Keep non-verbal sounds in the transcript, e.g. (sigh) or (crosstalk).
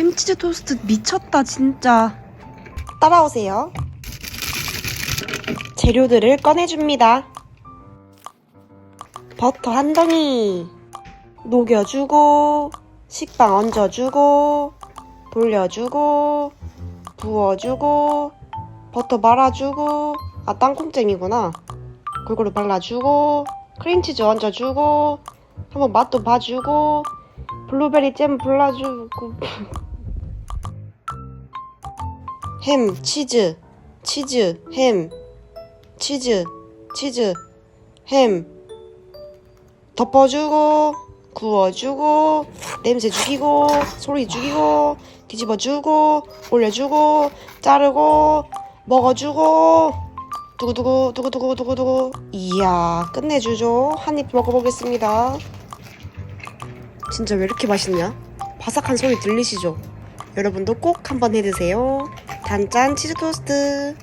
햄치즈 토스트 미쳤다 진짜. 따라오세요. 재료들을 꺼내줍니다. 버터 한 덩이 녹여주고 식빵 얹어주고 돌려주고 부어주고 버터 말아주고 아 땅콩잼이구나 골고루 발라주고 크림치즈 얹어주고 한번 맛도 봐주고 블루베리 잼 발라주고 (laughs) 햄 치즈 치즈 햄 치즈 치즈 햄. 덮어주고 구워주고 냄새 죽이고 소리 죽이고 뒤집어주고 올려주고 자르고 먹어주고. 두구두구 두구두구 두구두구. 이야 끝내주죠. 한 입 먹어보겠습니다. 진짜 왜 이렇게 맛있냐? 바삭한 소리 들리시죠? 여러분도 꼭 한번 해드세요 단짠 치즈 토스트